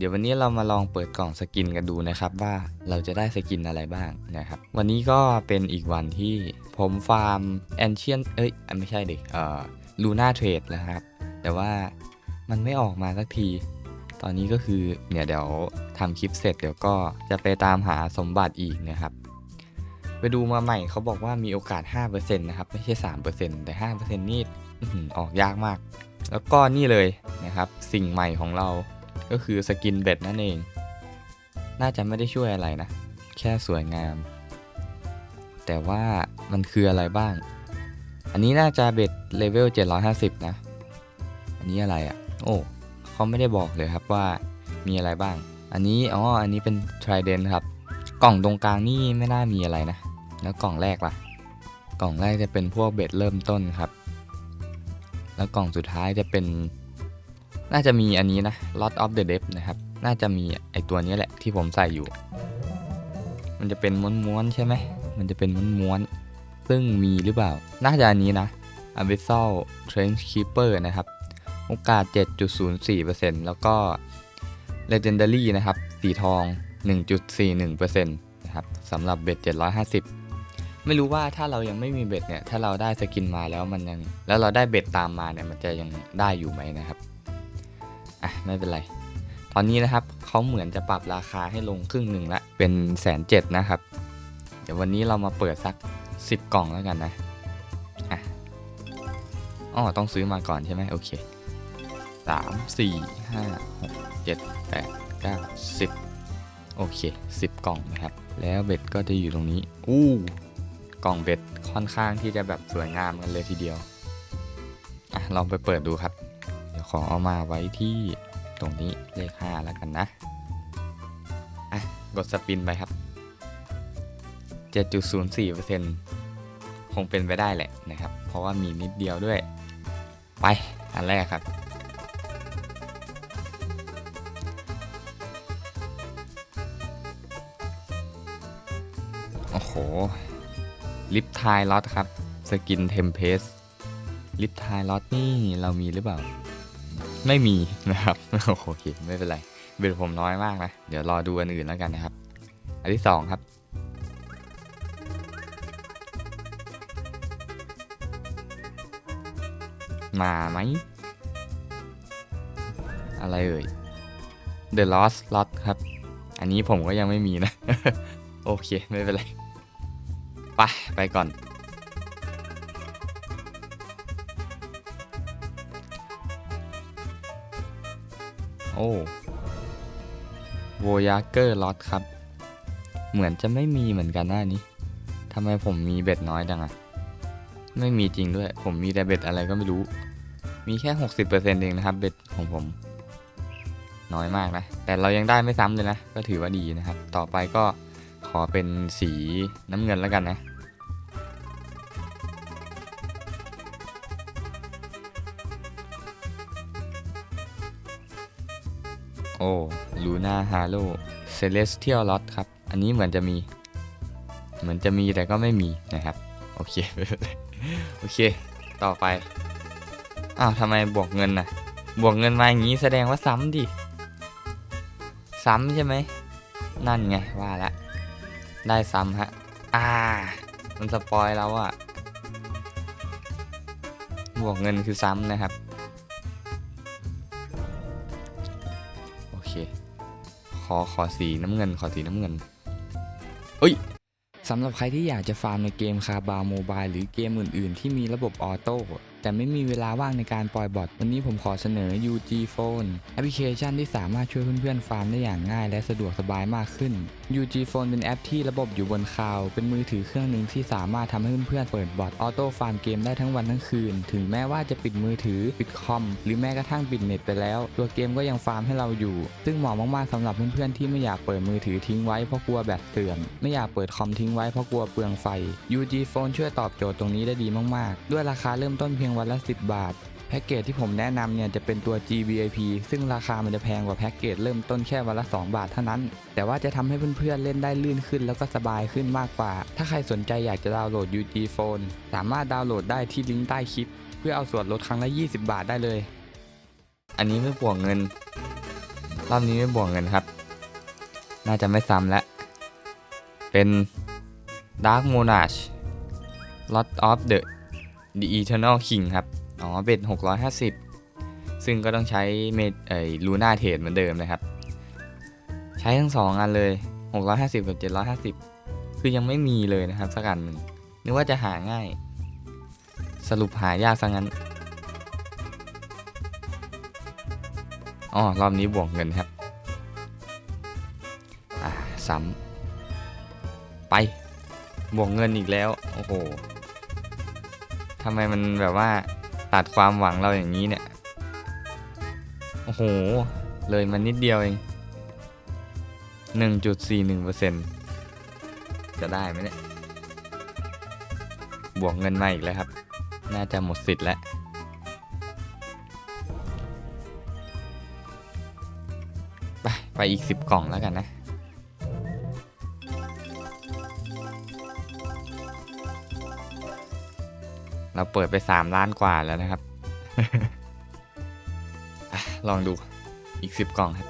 เดี๋ยววันนี้เรามาลองเปิดกล่องสกินกันดูนะครับว่าเราจะได้สกินอะไรบ้างนะครับ วันนี้ก็เป็นอีกวันที่ผมฟาร์มแอนเชียนเอ้ยไม่ใช่ดิเอ่อลูน่าเทรดนะครับ แต่ว่ามันไม่ออกมาสักที ตอนนี้ก็คือเนี่ยเดี๋ยวทำคลิปเสร็จเดี๋ยวก็จะไปตามหาสมบัติอีกนะครับ ไปดูมาใหม่เขาบอกว่ามีโอกาส 5%นะครับ ไม่ใช่ 3%แต่ 5%นี่อื้อหือออกยากมาก แล้วก็นี่เลยนะครับ สิ่งใหม่ของเรา ก็คือสกินเบ็ดนั่นเอง น่าจะไม่ได้ช่วยอะไรนะ แค่สวยงาม แต่ว่ามันคืออะไรบ้าง อันนี้น่าจะเบ็ดเลเวล 750 นะ อันนี้อะไรอะ่ะ โอ้เขาไม่ได้บอกเลยครับว่ามีอะไรบ้าง อันนี้ อ๋อ อันนี้เป็น trident ครับ กล่องตรงกลางนี่ไม่น่ามีอะไรนะ แล้วกล่องแรกล่ะ กล่องแรกจะเป็นพวกเบ็ดเริ่มต้นครับ แล้วกล่องสุดท้ายจะเป็น น่าจะมีอันนี้นะ Lot of the Depth นะครับ น่าจะมีไอตัวนี้แหละที่ผมใส่อยู่ มันจะเป็นม้วนๆใช่ไหม มันจะเป็นม้วนๆ ซึ่งมีหรือเปล่า น่าจะอันนี้นะ Abyssal Trench Keeper นะครับ โอกาส 7.04%แล้วก็ Legendary นะครับ สีทอง 1.41%นะครับสำหรับเบ็ด750 ไม่รู้ว่าถ้าเรายังไม่มีเบ็ดเนี่ย ถ้าเราได้สกินมาแล้วมันยัง แล้วเราได้เบ็ดตามมาเนี่ย มันจะยังได้อยู่ไหมนะครับ อะไม่เป็นไร ตอนนี้นะครับเขาเหมือนจะปรับราคาให้ลงครึ่งหนึ่งละเป็นแสนเจ็ดนะครับ เดี๋ยววันนี้เรามาเปิดสัก 10 กล่องแล้วกันนะอะอ๋อต้องซื้อมาก่อนใช่ไหมโอเคสามสี่ห้าหกเจ็ดแปดเก้าสิบโอเคสิบกล่องนะครับ แล้วเบ็ดก็จะอยู่ตรงนี้อู้กล่องเบ็ดค่อนข้างที่จะแบบสวยงามกันเลยทีเดียวอะลองไปเปิดดูครับ ขอเอามาไว้ที่ตรงนี้เลข5แล้วกันนะ อะ กดสปินไปครับ 7.04%คงเป็นไปได้แหละนะครับ เพราะว่ามีนิดเดียวด้วย ไป อันแรกครับ โอ้โห ลิปทายล็อตครับ สกินเทมเพสลิปทายล็อตนี่เรามีหรือเปล่า ไม่มีนะครับโอเคไม่เป็นไรเบลผมน้อยมากนะ เดี๋ยวรอดูอันอื่นแล้วกันนะครับ อันที่สองครับ มาไหม อะไรเอ่ย The Lost Lot ครับ อันนี้ผมก็ยังไม่มีนะ โอเค ไม่เป็นไร ไป ไปก่อน โอ้โวยาเกอร์ล็อตครับ เหมือนจะไม่มีเหมือนกันหน้านี้ทำไมผมมีเบ็ดน้อยจังอะไม่มีจริงด้วย ผมมีแต่เบ็ดอะไรก็ไม่รู้ มีแค่ 60%เองนะครับ เบ็ดของผม น้อยมากนะ แต่เรายังได้ไม่ซ้ำเลยนะ ก็ถือว่าดีนะครับ ต่อไปก็ขอเป็นสีน้ำเงินแล้วกันนะ โอ้ลูน่าฮาโลเซเลสเทียลล็อตครับ อันนี้เหมือนจะมี เหมือนจะมีแต่ก็ไม่มีนะครับ โอเค โอเค ต่อไป อ้าวทำไมบวกเงินน่ะบวกเงินมาอย่างนี้แสดงว่าซ้ำดิ ซ้ำใช่ไหม นั่นไงว่าละ ได้ซ้ำฮะ อ่า มันสปอยแล้วอะบวกเงินคือซ้ำนะครับ เค ขอขอสีน้ำเงิน ขอสีน้ำเงินเอ้ยสำหรับใครที่อยากจะฟาร์มในเกมคาบาโมบายหรือเกมอื่น ๆ ที่มีระบบออโต้ แต่ไม่มีเวลาว่างในการปล่อยบอทวันนี้ผมขอเสนอ UG Phone แอปพลิเคชันที่สามารถช่วยเพื่อนๆฟาร์มได้อย่างง่ายและสะดวกสบายมากขึ้น UG Phone เป็นแอปที่ระบบอยู่บนคลาวเป็นมือถือเครื่องหนึ่งที่สามารถทำให้เพื่อนๆเปิดบอทออโต้ฟาร์มเกมได้ทั้งวันทั้งคืน ถึงแม้ว่าจะปิดมือถือปิดคอม หรือแม้กระทั่งปิดเน็ตไปแล้ว ตัวเกมก็ยังฟาร์มให้เราอยู่ ซึ่งเหมาะมากๆสำหรับเพื่อนๆที่ไม่อยากเปิดมือถือทิ้งไว้เพราะกลัวแบตเสื่อมไม่อยากเปิดคอมทิ้งไว้เพราะกลัวเปลืองไฟ UG Phone ช่วยตอบโจทย์ตรงนี้ได้ดีมากๆ ด้วยราคาเริ่มต้นเพียงวันละ 10 บาท แพ็กเกจที่ผมแนะนำเนี่ยจะเป็นตัว GVIP ซึ่งราคามันจะแพงกว่าแพ็กเกจเริ่มต้นแค่วันละ 2 บาทเท่านั้น แต่ว่าจะทำให้เพื่อนๆเล่นได้ลื่นขึ้นแล้วก็สบายขึ้นมากกว่า ถ้าใครสนใจอยากจะดาวน์โหลด UG Phone สามารถดาวน์โหลดได้ที่ลิงก์ใต้คลิป เพื่อเอาส่วนลดครั้งละ 20 บาทได้เลย อันนี้ไม่บวกเงิน รอบนี้ไม่บวกเงินครับ น่าจะไม่ซ้ำแล้ว เป็น Dark Monarch Lot of the The Eternal King ครับ อ๋อเป็น650 ซึ่งก็ต้องใช้เมดไอ้ลูน่าเทรดเหมือนเดิมนะครับ ใช้ทั้งสองอันเลย 650 กับ 750 คือยังไม่มีเลยนะครับสักอันหนึ่งนึกว่าจะหาง่าย สรุปหายากซะงั้น อ๋อ รอบนี้บวกเงินครับ อ่า ซ้ำไป บวกเงินอีกแล้ว โอ้โห ทำไมมันแบบว่าตัดความหวังเราอย่างนี้เนี่ย โอ้โห เลยมานิดเดียวเอง1.41%จะได้ไหมเนี่ย บวกเงินมาอีกแล้วครับ น่าจะหมดสิทธิ์แล้ว ไป ไปอีก10กล่องแล้วกันนะ เราเปิดไป 3 ล้านกว่าแล้วนะครับ ลองดูอีก 10 กล่องครับ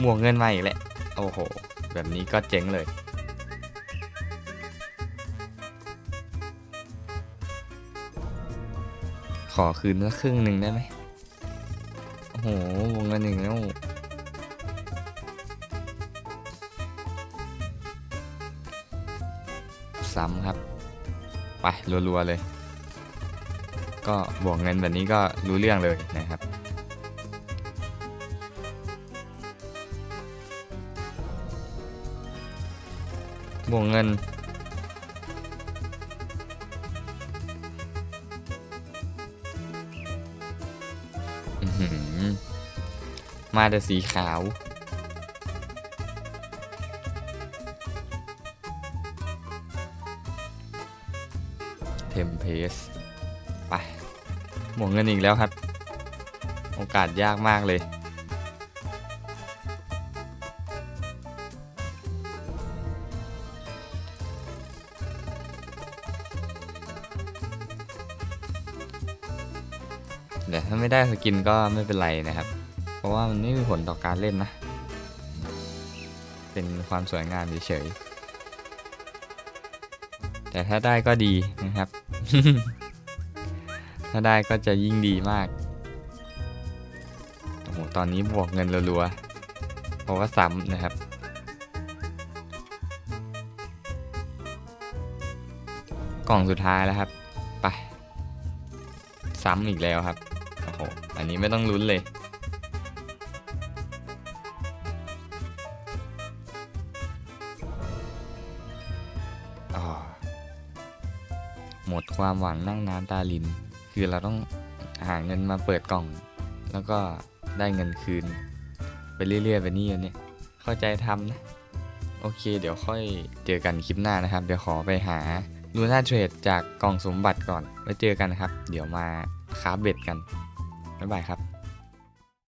หมวกเงินมาอีกแหละ โอ้โห แบบนี้ก็เจ๊งเลย ขอคืนสักครึ่งหนึ่งได้ไหมโอ้โห วงเงินหนึ่งแล้วซ้ำครับ ไปรัวๆเลย ก็บวกเงินแบบนี้ก็รู้เรื่องเลยนะครับ บวกเงินมาแต่สีขาว เพสไปหมวกเงินอีกแล้วครับ โอกาสยากมากเลยเดี๋ยวถ้าไม่ได้สกินก็ไม่เป็นไรนะครับ เพราะว่ามันไม่มีผลต่อการเล่นนะ เป็นความสวยงามเฉยๆแต่ถ้าได้ก็ดีนะครับ ถ้าได้ก็จะยิ่งดีมาก โอ้โห ตอนนี้บวกเงินรัวๆ เพราะว่าซ้ำนะครับ กล่องสุดท้ายแล้วครับ ไป ซ้ำอีกแล้วครับ โอ้โห อันนี้ไม่ต้องลุ้นเลย มดความหวังนั่งน้ำตาลิน คือเราต้องหาเงินมาเปิดกล่อง แล้วก็ได้เงินคืน ไปเรื่อยๆไปนี่เนี่ย เข้าใจทำนะ โอเค เดี๋ยวค่อยเจอกันคลิปหน้านะครับ เดี๋ยวขอไปหาลูน่าเทรดจากกล่องสมบัติก่อนไว้เจอกันนะครับ เดี๋ยวมาคาบเบ็ดกันบ๊ายบายครับ